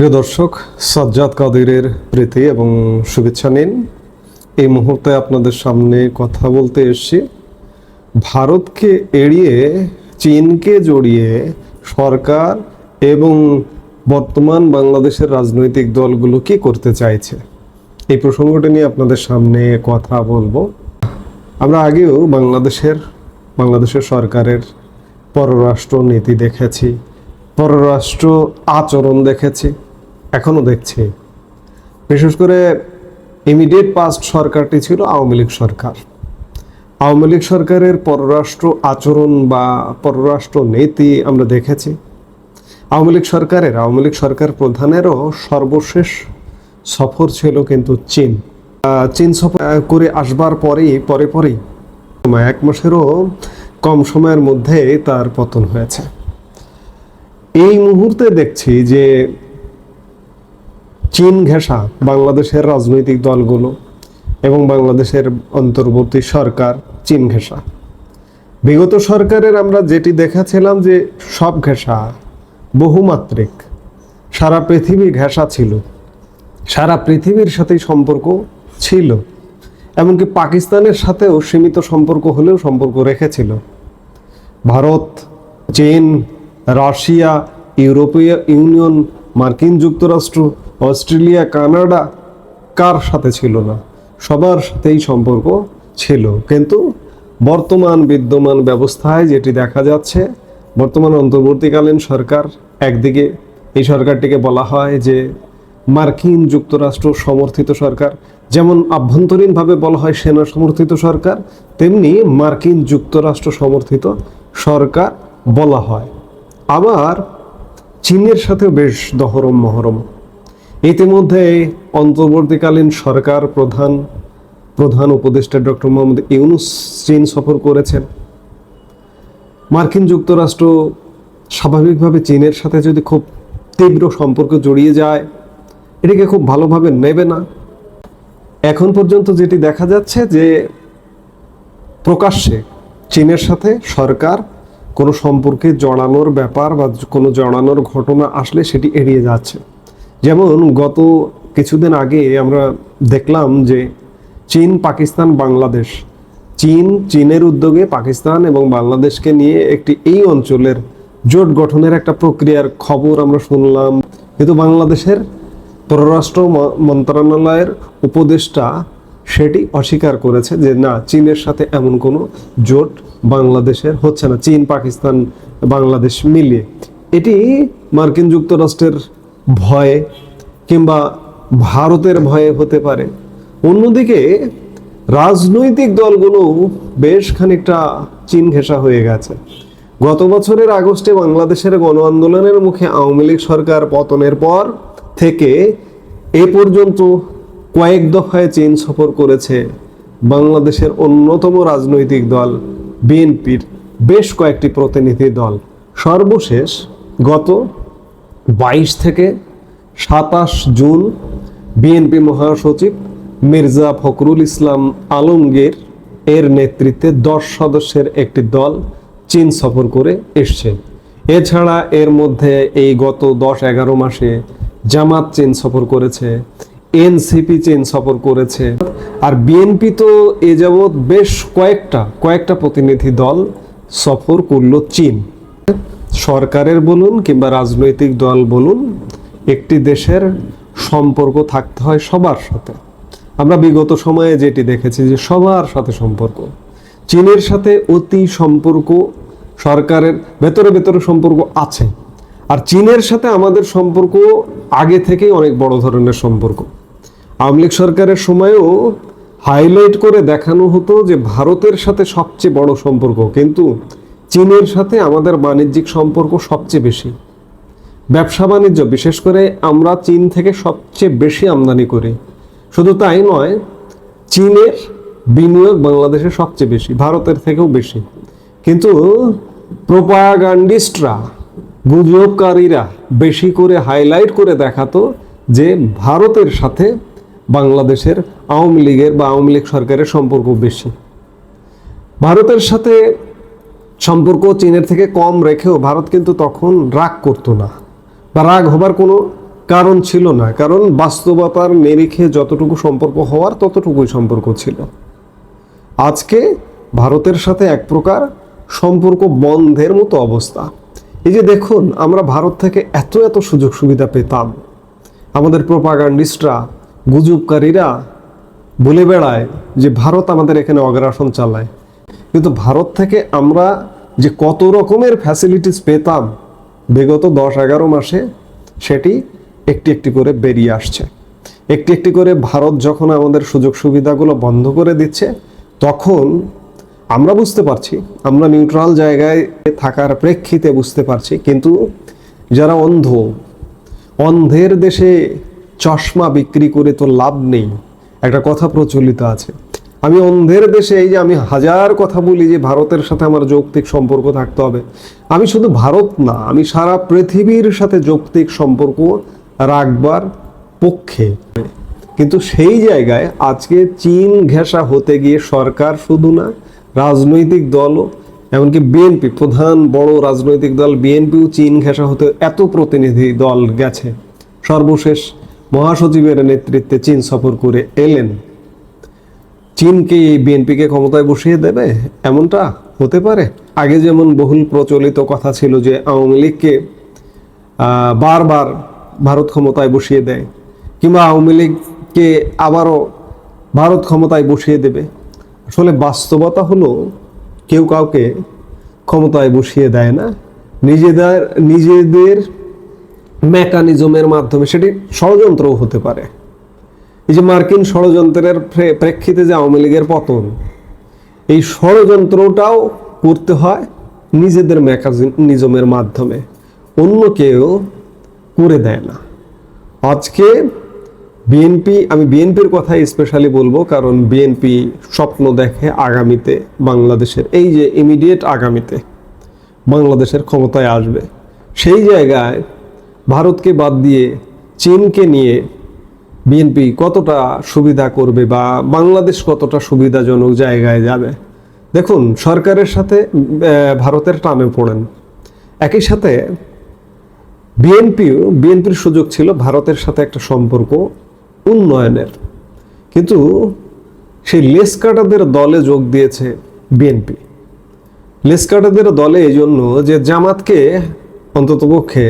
প্রিয় দর্শক, সাজ্জাদ কাদিরের প্রীতি এবং শুভেচ্ছা নিন। এই মুহূর্তে আপনাদের সামনে কথা বলতে এসেছি। ভারতকে এড়িয়ে, চীনকে জড়িয়ে সরকার এবং বর্তমান বাংলাদেশের রাজনৈতিক দলগুলো কি করতে চাইছে? এই প্রসঙ্গটি নিয়ে আপনাদের সামনে কথা বলব। আমরা আগেও বাংলাদেশের বাংলাদেশের সরকারের পররাষ্ট্র নীতি দেখেছি, পররাষ্ট্র আচরণ দেখেছি। এখনও দেখছি। বিশেষ করে ইমিডিয়েট পাস্ট সরকারটি ছিল আওয়ামী লীগ সরকার। আওয়ামী লীগ সরকারের পররাষ্ট্র আচরণ বা পররাষ্ট্র নীতি আমরা দেখেছি। আওয়ামী লীগ সরকারের, আওয়ামী লীগ সরকার প্রধানেরও সর্বশেষ সফর ছিল কিন্তু চীন। চীন সফর করে আসবার পরেই, পরে পরেই, এক মাসেরও কম সময়ের মধ্যে তার পতন হয়েছে। এই মুহূর্তে দেখছি যে চীন ঘেঁষা বাংলাদেশের রাজনৈতিক দলগুলো এবং বাংলাদেশের অন্তর্বর্তী সরকার চীন ঘেঁষা। বিগত সরকারের আমরা যেটি দেখাছিলাম যে সব ঘেঁষা বহুমাত্রিক, সারা পৃথিবী ঘেঁষা ছিল। সারা পৃথিবীর সাথেই সম্পর্ক ছিল। এমনকি পাকিস্তানের সাথেও সীমিত সম্পর্ক হলেও সম্পর্ক রেখেছিল। ভারত, চীন, রাশিয়া, ইউরোপীয় ইউনিয়ন, মার্কিন যুক্তরাষ্ট্র অস্ট্রেলিয়া, কানাডা কার সাথে ছিল না? সবার সাথেই সম্পর্ক ছিল। কিন্তু বর্তমান বিদ্যমান ব্যবস্থায় যেটি দেখা যাচ্ছে, বর্তমান অন্তর্বর্তীকালীন সরকার একদিকে, এই সরকারটিকে বলা হয় যে মার্কিন যুক্তরাষ্ট্র সমর্থিত সরকার, যেমন আভ্যন্তরীণভাবে বলা হয় সেনা সমর্থিত সরকার, তেমনি মার্কিন যুক্তরাষ্ট্র সমর্থিত সরকার বলা হয়। আবার চীনের সাথেও বেশ দহরম মহরম ইতিমধ্যে অন্তর্বর্তীকালীন সরকার প্রধান প্রধান উপদেষ্টা ডক্টর মোহাম্মদ ইউনুস চীন সফর করেছেন। মার্কিন যুক্তরাষ্ট্র স্বাভাবিকভাবে চীনের সাথে যদি খুব তীব্র সম্পর্ক জড়িয়ে যায়, এটাকে খুব ভালোভাবে নেবে না। এখন পর্যন্ত যেটি দেখা যাচ্ছে যে প্রকাশ্যে চীনের সাথে সরকার কোনো সম্পর্কে জড়ানোর ব্যাপার বা কোনো জড়ানোর ঘটনা আসলে সেটি এড়িয়ে যাচ্ছে। যেমন গত কিছুদিন আগে আমরা দেখলাম যে চীন, পাকিস্তান, বাংলাদেশ, চীন, চীনের উদ্যোগে পাকিস্তান এবং বাংলাদেশকে নিয়ে একটি এই অঞ্চলের জোট গঠনের একটা প্রক্রিয়ার খবর আমরা শুনলাম। কিন্তু বাংলাদেশের পররাষ্ট্র মন্ত্রণালয়ের উপদেষ্টা সেটি অস্বীকার করেছে যে না, চীনের সাথে এমন কোনো জোট বাংলাদেশের হচ্ছে না, চীন, পাকিস্তান, বাংলাদেশ মিলিয়ে। এটি মার্কিন যুক্তরাষ্ট্রের ভয়ে কিংবা ভারতের ভয়ে হতে পারে। অন্যদিকে রাজনৈতিক দলগুলো বেশ খানিকটা চীন ঘেঁষা হয়ে গেছে। গত বছরের আগস্টে বাংলাদেশের গণ আন্দোলনের মুখে আওয়ামী লীগ সরকার পতনের পর থেকে এ পর্যন্ত কয়েক দফায় চীন সফর করেছে বাংলাদেশের অন্যতম রাজনৈতিক দল বিএনপির বেশ কয়েকটি প্রতিনিধি দল। সর্বশেষ গত বাইশ থেকে সাতাশ জুন বিএনপি মহাসচিব মির্জা ফখরুল ইসলাম আলমগীর এর নেতৃত্বে দশ সদস্যের একটি দল চীন সফর করে এসছে। এছাড়া এর মধ্যে এই গত দশ এগারো মাসে জামাত চীন সফর করেছে, এনসিপি চীন সফর করেছে আর বিএনপি তো এ যাবৎ বেশ কয়েকটা কয়েকটা প্রতিনিধি দল সফর করল চীন। সরকারের বলুন কিংবা রাজনৈতিক দল বলুন, একটি দেশের সম্পর্ক থাকতে হয় সবার সাথে। আমরা বিগত সময়ে যেটি দেখেছি যে সবার সাথে সম্পর্ক। চীনের সাথে অতি সম্পর্ক, সরকারের ভেতরে ভেতরে সম্পর্ক আছে। আর চীনের সাথে আমাদের সম্পর্ক আগে থেকেই অনেক বড় ধরনের সম্পর্ক। আওয়ামী লীগ সরকারের সময়েও হাইলাইট করে দেখানো হতো যে ভারতের সাথে সবচেয়ে বড় সম্পর্ক। কিন্তু চীনের সাথে আমাদের বাণিজ্যিক সম্পর্ক সবচেয়ে বেশি। ব্যবসা বাণিজ্য, বিশেষ করে আমরা চীন থেকে সবচেয়ে বেশি আমদানি করি। শুধু তাই নয়, চীনের বিনিয়োগ বাংলাদেশে সবচেয়ে বেশি, ভারতের থেকেও বেশি। কিন্তু প্রোপাগান্ডিস্টরা, গুজবকারীরা বেশি করে হাইলাইট করে দেখাতো যে ভারতের সাথে বাংলাদেশের আওয়ামী লীগের বা আওয়ামী লীগ সরকারের সম্পর্ক বেশি। ভারতের সাথে সম্পর্ক চীনের থেকে কম রেখেও ভারত কিন্তু তখন রাগ করতো না। বা রাগ হবার কোনো কারণ ছিল না, কারণ বাস্তবতার নিরিখে যতটুকু সম্পর্ক হওয়ার ততটুকুই সম্পর্ক ছিল। আজকে ভারতের সাথে এক প্রকার সম্পর্ক বন্ধের মতো অবস্থা। এই যে দেখুন, আমরা ভারত থেকে এত এত সুযোগ সুবিধা পেতাম। আমাদের প্রোপাগান্ডিস্টরা, গুজবকারীরা বলে বেড়ায় যে ভারত আমাদের এখানে অগ্রাসন চালায়। কিন্তু ভারত থেকে আমরা যে কত রকমের ফ্যাসিলিটিস পেতাম বিগত দশ এগারো মাসে, সেটি একটি একটি করে বেরিয়ে আসছে। একটি একটি করে ভারত যখন আমাদের সুযোগ সুবিধাগুলো বন্ধ করে দিচ্ছে, তখন আমরা বুঝতে পারছি, আমরা নিউট্রাল জায়গায় থাকার প্রেক্ষিতে বুঝতে পারছি, কিন্তু যারা অন্ধ, অন্ধের দেশে চশমা বিক্রি করে তো লাভ নেই। একটা কথা প্রচলিত আছে আমি অন্ধের দেশে এই যে আমি হাজার কথা বলি যে ভারতের সাথে আমার যৌক্তিক সম্পর্ক থাকতে হবে। আমি শুধু ভারত না, আমি সারা পৃথিবীর সাথে যৌক্তিক সম্পর্ক রাখবার পক্ষে। কিন্তু সেই জায়গায় আজকে চীন ঘেঁষা হতে গিয়ে সরকার শুধু না, রাজনৈতিক দলও, এমনকি বিএনপি, প্রধান বড় রাজনৈতিক দল বিএনপিও চীন ঘেঁষা হতে এত প্রতিনিধি দল গেছে। সর্বশেষ মহাসচিবের নেতৃত্বে চীন সফর করে এলেন। চীনকে এই বিএনপিকে ক্ষমতায় বসিয়ে দেবে? এমনটা হতে পারে? আগে যেমন বহুল প্রচলিত কথা ছিল যে আওয়ামী লীগকে বারবার ভারত ক্ষমতায় বসিয়ে দেয়, কিংবা আওয়ামী লীগকে আবারও ভারত ক্ষমতায় বসিয়ে দেবে। আসলে বাস্তবতা হলো, কেউ কাউকে ক্ষমতায় বসিয়ে দেয় না। নিজেদের নিজেদের মেকানিজমের মাধ্যমে সেটি ষড়যন্ত্রও হতে পারে। এই যে মার্কিন ষড়যন্ত্রের প্রেক্ষিতে যে আওয়ামী লীগের পতন, এই ষড়যন্ত্রটাও করতে হয় নিজেদের মেকানিজমের মাধ্যমে। অন্য কেউ করে দেয় না। আজকে বিএনপি আমি বিএনপির কথা স্পেশালি বলব, কারণ বিএনপি স্বপ্ন দেখে আগামীতে বাংলাদেশের, এই যে ইমিডিয়েট আগামীতে বাংলাদেশের ক্ষমতায় আসবে। সেই জায়গায় ভারতকে বাদ দিয়ে, চীনকে নিয়ে বিএনপি কতটা সুবিধা করবে বা বাংলাদেশ কতটা সুবিধাজনক জায়গায় যাবে? দেখুন, সরকারের সাথে ভারতের টানে পড়েন। একই সাথে বিএনপিও বিএনপির সুযোগ ছিল ভারতের সাথে একটা সম্পর্ক উন্নয়নের। কিন্তু সেই লেসকাটাদের দলে যোগ দিয়েছে বিএনপি। লেসকাটাদের দলে এই জন্য যে জামাতকে অন্ততপক্ষে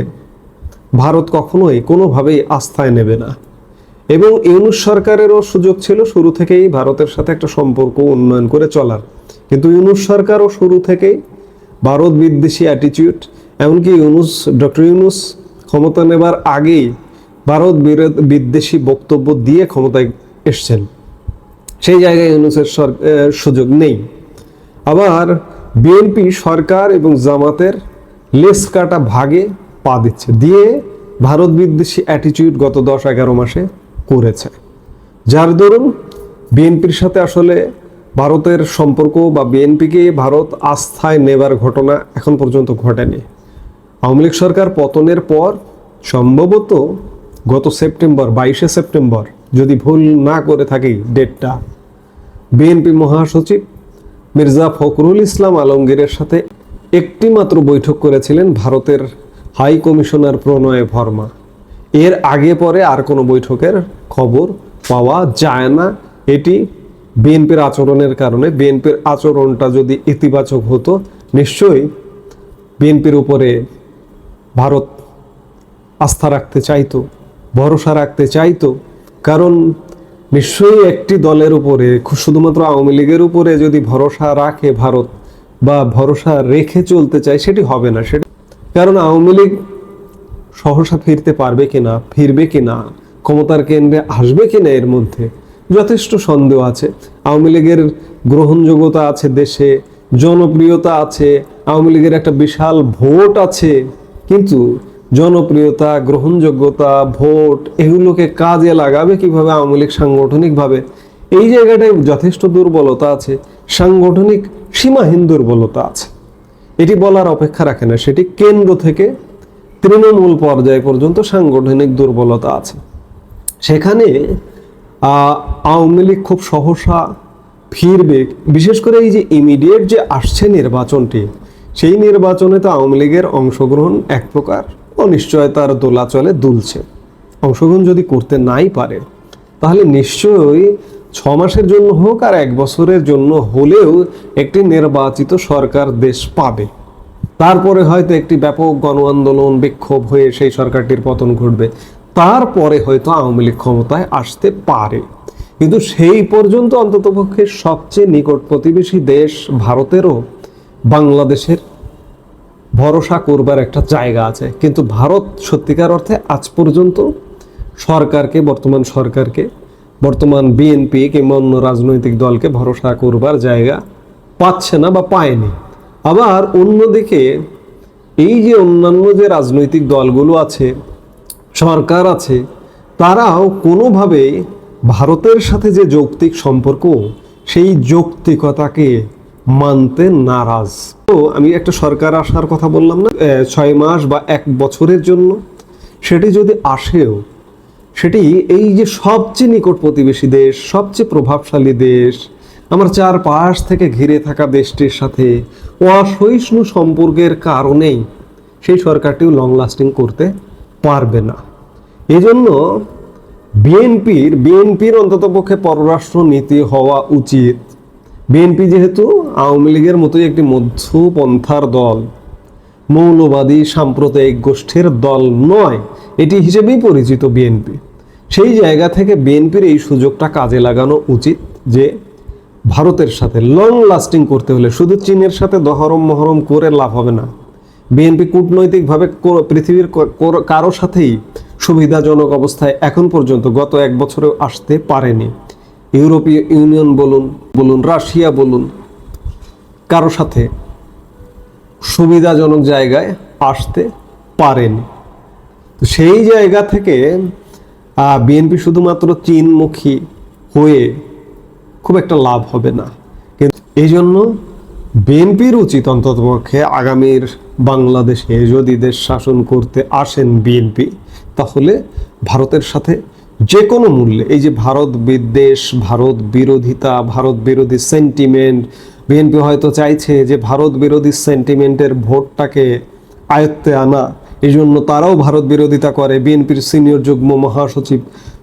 ভারত কখনোই কোনোভাবেই আস্থায় নেবে না। এবং ইউনুস সরকারেরও সুযোগ ছিল শুরু থেকেই ভারতের সাথে একটা সম্পর্ক উন্নয়ন করে চলার। কিন্তু ইউনুস সরকারও শুরু থেকেই ভারত বিদ্বেষী অ্যাটিটিউড এমনকি ইউনুস, ডক্টর ইউনুস ক্ষমতা নেবার আগেই ভারত বিদ্বেষী বক্তব্য দিয়ে ক্ষমতায় এসছেন। সেই জায়গায় ইউনুসের সুযোগ নেই। আবার বিএনপি সরকার এবং জামাতের লেস কাটা ভাগে পা দিচ্ছে। দিয়ে ভারত বিদ্বেষী অ্যাটিটিউড গত দশ এগারো মাসে করেছে। যার দরুন বিএনপির সাথে আসলে ভারতের সম্পর্ক বা বিএনপিকে ভারত আস্থায় নেবার ঘটনা এখন পর্যন্ত ঘটেনি। আওয়ামী লীগ সরকার পতনের পর সম্ভবত গত সেপ্টেম্বর, বাইশে সেপ্টেম্বর যদি ভুল না করে থাকি ডেটটা, বিএনপি মহাসচিব মির্জা ফখরুল ইসলাম আলমগীরের সাথে একটি মাত্র বৈঠক করেছিলেন ভারতের হাই কমিশনার প্রণয় ভর্মা। এর আগে পরে আর কোনো বৈঠকের খবর পাওয়া যায় না। এটি বিএনপির আচরণের কারণে। বিএনপির আচরণটা যদি ইতিবাচক হতো, নিশ্চয়ই বিএনপির উপরে ভারত আস্থা রাখতে চাইতো, ভরসা রাখতে চাইতো। কারণ নিশ্চয়ই একটি দলের উপরে, শুধুমাত্র আওয়ামী লীগের উপরে যদি ভরসা রাখে ভারত বা ভরসা রেখে চলতে চায়, সেটি হবে না। সেটা কারণ আওয়ামী লীগ সহসা ফিরতে পারবে কিনা, ফিরবে কিনা, ক্ষমতার কেন্দ্রে আসবে কিনা এর মধ্যে যথেষ্ট সন্দেহ আছে। আওয়ামী লীগের গ্রহণযোগ্যতা আছে দেশে, জনপ্রিয়তা আছে, আওয়ামী লীগের একটা বিশাল ভোট আছে। কিন্তু জনপ্রিয়তা, গ্রহণযোগ্যতা, ভোট এগুলোকে কাজে লাগাবে কীভাবে আওয়ামী লীগ সাংগঠনিকভাবে? এই জায়গাটায় যথেষ্ট দুর্বলতা আছে, সাংগঠনিক সীমাহীন দুর্বলতা আছে। এটি বলার অপেক্ষা রাখে না, সেটি কেন্দ্র থেকে তৃণমূল পর্যায় পর্যন্ত সাংগঠনিক দুর্বলতা আছে। সেখানে আওয়ামী লীগ খুব সহসা ফিরবে। বিশেষ করে এই যে ইমিডিয়েট যে আসছে নির্বাচনটি, সেই নির্বাচনে তো আওয়ামী লীগের অংশগ্রহণ এক প্রকার অনিশ্চয়তার দোলাচলে দুলছে। অংশগ্রহণ যদি করতে নাই পারে, তাহলে নিশ্চয়ই ছ মাসের জন্য হোক আর এক বছরের জন্য হলেও একটি নির্বাচিত সরকার দেশ পাবে। তারপরে হয়তো একটি ব্যাপক গণ আন্দোলন বিক্ষোভ হয়ে সেই সরকারটির পতন ঘটবে। তারপরে হয়তো আওয়ামী লীগ ক্ষমতায় আসতে পারে। কিন্তু সেই পর্যন্ত অন্ততপক্ষে সবচেয়ে নিকট প্রতিবেশী দেশ ভারতেরও বাংলাদেশের ভরসা করবার একটা জায়গা আছে। কিন্তু ভারত সত্যিকার অর্থে আজ পর্যন্ত সরকারকে, বর্তমান সরকারকে, বর্তমান বিএনপি কিংবা অন্য রাজনৈতিক দলকে ভরসা করবার জায়গা পাচ্ছে না বা পায়নি। আবার অন্যদিকে এই যে অন্যান্য যে রাজনৈতিক দলগুলো আছে, সরকার আছে, তারাও কোনোভাবে ভারতের সাথে যে যৌক্তিক সম্পর্ক, সেই যৌক্তিকতাকে মানতে নারাজ। তো আমি একটা সরকার আসার কথা বললাম না ছয় মাস বা এক বছরের জন্য। সেটি যদি আসেও, সেটি এই যে সবচেয়ে নিকট প্রতিবেশী দেশ, সবচেয়ে প্রভাবশালী দেশ আমার চারপাশ থেকে ঘিরে থাকা দেশটির সাথে অসহিষ্ণু সম্পর্কের কারণেই সেই সরকারটিও লং লাস্টিং করতে পারবে না। এজন্য বিএনপির বিএনপির অন্ততপক্ষে পররাষ্ট্র নীতি হওয়া উচিত। বিএনপি যেহেতু আওয়ামী লীগের মতোই একটি মধ্যপন্থার দল, মৌলবাদী সাম্প্রদায়িক গোষ্ঠীর দল নয়, এটি হিসেবেই পরিচিত বিএনপি। সেই জায়গা থেকে বিএনপির এই সুযোগটা কাজে লাগানো উচিত যে ভারতের সাথে লং লাস্টিং করতে হলে শুধু চীনের সাথে দহরম মহরম করে লাভ হবে না। বিএনপি কূটনৈতিকভাবে পৃথিবীর কারও সাথেই সুবিধাজনক অবস্থায় এখন পর্যন্ত গত এক বছরেও আসতে পারেনি। ইউরোপীয় ইউনিয়ন বলুন বলুন রাশিয়া বলুন, কারও সাথে সুবিধাজনক জায়গায় আসতে পারেনি। তো সেই জায়গা থেকে বিএনপি শুধুমাত্র চীনমুখী হয়ে খুব একটা লাভ হবে না। কিন্তু এই জন্য বিএনপির উচিত অন্ততপক্ষে আগামীর বাংলাদেশে যদি দেশ শাসন করতে আসেন বিএনপি, তাহলে ভারতের সাথে যে কোনো মূল্যে, এই যে ভারত বিদ্বেষ, ভারত বিরোধিতা, ভারত বিরোধী সেন্টিমেন্ট বিএনপি হয়তো চাইছে যে ভারত বিরোধী সেন্টিমেন্টের ভোটটাকে আয়ত্তে আনা এই জন্য তারাও ভারত বিরোধিতা করে। বিএনপির সিনিয়র যুগ্ম মহাসচিব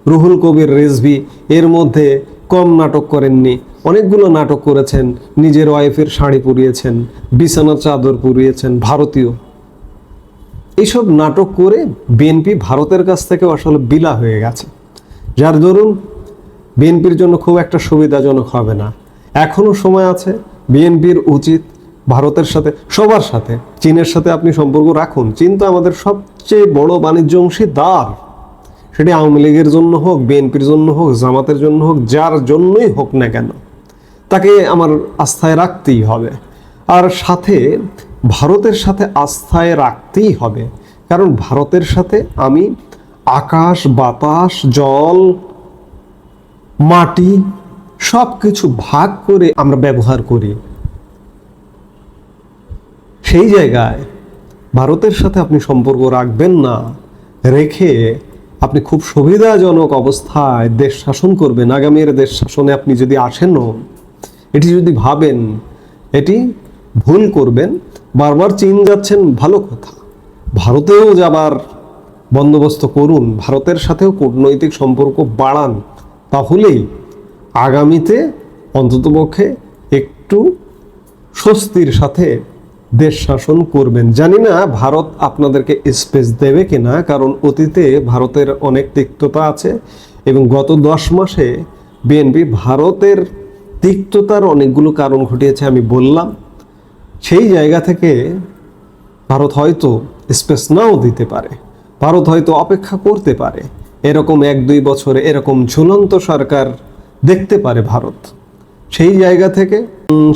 রুহুল কবির রেজভি, এর মধ্যে কম নাটক করেননি। অনেকগুলো নাটক করেছেন, নিজের ওয়াইফের শাড়ি পরিয়েছেন, বিছানা চাদর পরিয়েছেন, ভারতীয়। এইসব নাটক করে বিএনপি ভারতের কাছ থেকে আসলে বিলা হয়ে গেছে। যার দরুন বিএনপির জন্য খুব একটা সুবিধাজনক হবে না। এখনও সময় আছে, বিএনপির উচিত ভারতের সাথে, সবার সাথে, চীনের সাথে আপনি সম্পর্ক রাখুন। চীন তো আমাদের সবচেয়ে বড় বাণিজ্য অংশীদার। সেটি আওয়ামী লীগের জন্য হোক, বিএনপির জন্য হোক, জামাতের জন্য হোক, যার জন্যই হোক না কেন, তাকে আমার আস্থায় রাখতেই হবে। আর সাথে ভারতের সাথে আস্থায় রাখতেই হবে। কারণ ভারতের সাথে আমি আকাশ, বাতাস, জল, মাটি সব কিছু ভাগ করে আমরা ব্যবহার করি। সেই জায়গায় ভারতের সাথে আপনি সম্পর্ক রাখবেন না, রেখে আপনি খুব সুবিধাজনক অবস্থায় দেশ শাসন করবেন। আগামীর দেশ শাসনে আপনি যদি আসেনও, এটি যদি ভাবেন, এটি ভুল করবেন, বারবার চীন যাচ্ছেন, ভালো কথা। ভারতেও যাবার বন্দোবস্ত করুন, ভারতের সাথেও কূটনৈতিক সম্পর্ক বাড়ান, তাহলেই আগামীতে অন্ততপক্ষে একটু স্বস্তির সাথে দেশ শাসন করবেন। জানি না ভারত আপনাদেরকে স্পেস দেবে কিনা, কারণ অতীতে ভারতের অনেক তিক্ততা আছে এবং গত দশ মাসে বিএনপি ভারতের তিক্ততার অনেকগুলো কারণ ঘটিয়েছে আমি বললাম। সেই জায়গা থেকে ভারত হয়তো স্পেস নাও দিতে পারে, ভারত হয়তো অপেক্ষা করতে পারে। এরকম এক দুই বছরে এরকম ঝুলন্ত সরকার দেখতে পারে ভারত। সেই জায়গা থেকে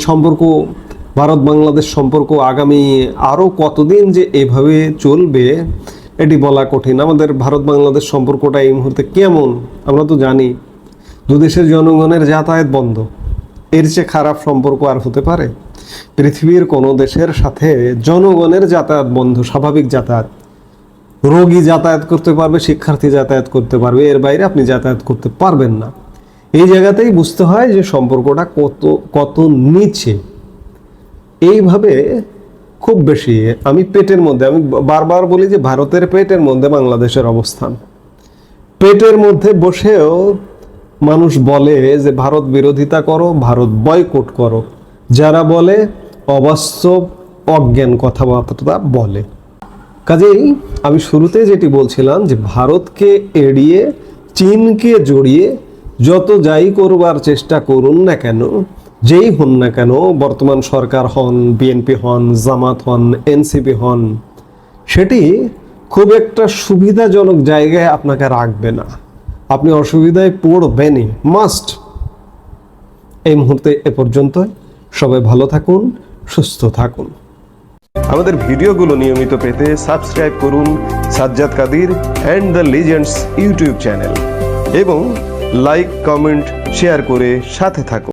সম্পর্ক ভারত বাংলাদেশ সম্পর্ক আগামী আরও কতদিন যে এভাবে চলবে, এটি বলা কঠিন। আমাদের ভারত বাংলাদেশ সম্পর্কটা এই মুহূর্তে কেমন, আমরা তো জানি। দুদেশের জনগণের যাতায়াত বন্ধ। এর চেয়ে খারাপ সম্পর্ক আর হতে পারে। পৃথিবীর কোনো দেশের সাথে জনগণের যাতায়াত বন্ধ, স্বাভাবিক যাতায়াত। রোগী যাতায়াত করতে পারবে, শিক্ষার্থী যাতায়াত করতে পারবে, এর বাইরে আপনি যাতায়াত করতে পারবেন না। এই জায়গাতেই বুঝতে হয় যে সম্পর্কটা কত কত নিচে। এইভাবে খুব বেশি আমি পেটের মধ্যে, আমি বারবার বলি যে ভারতের পেটের মধ্যে বাংলাদেশের অবস্থান। পেটের মধ্যে বসেও মানুষ বলে যে ভারত বিরোধিতা করো, ভারত বয়কট করো। যারা বলে অবাস্তব, অজ্ঞান কথাবার্তা বলে। কাজেই আমি শুরুতে যেটি বলছিলাম যে ভারতকে এড়িয়ে, চীনকে জড়িয়ে যত যাই করবার চেষ্টা করুন না কেন যেই হন না কেন, বর্তমান সরকার হন বিএনপি হন, জামাত হন এনসিপি হন, সেটি খুব একটা সুবিধাজনক জায়গায় আপনাকে রাখবে না। আপনি অসুবিধায় পড়বেনই মাস্ট এই মুহূর্তে এ পর্যন্ত সবাই ভালো থাকুন, সুস্থ থাকুন। আমাদের ভিডিওগুলো নিয়মিত পেতে সাবস্ক্রাইব করুন Sajjad Kadir and the legends YouTube channel এবং লাইক, কমেন্ট, শেয়ার করে সাথে থাকুন।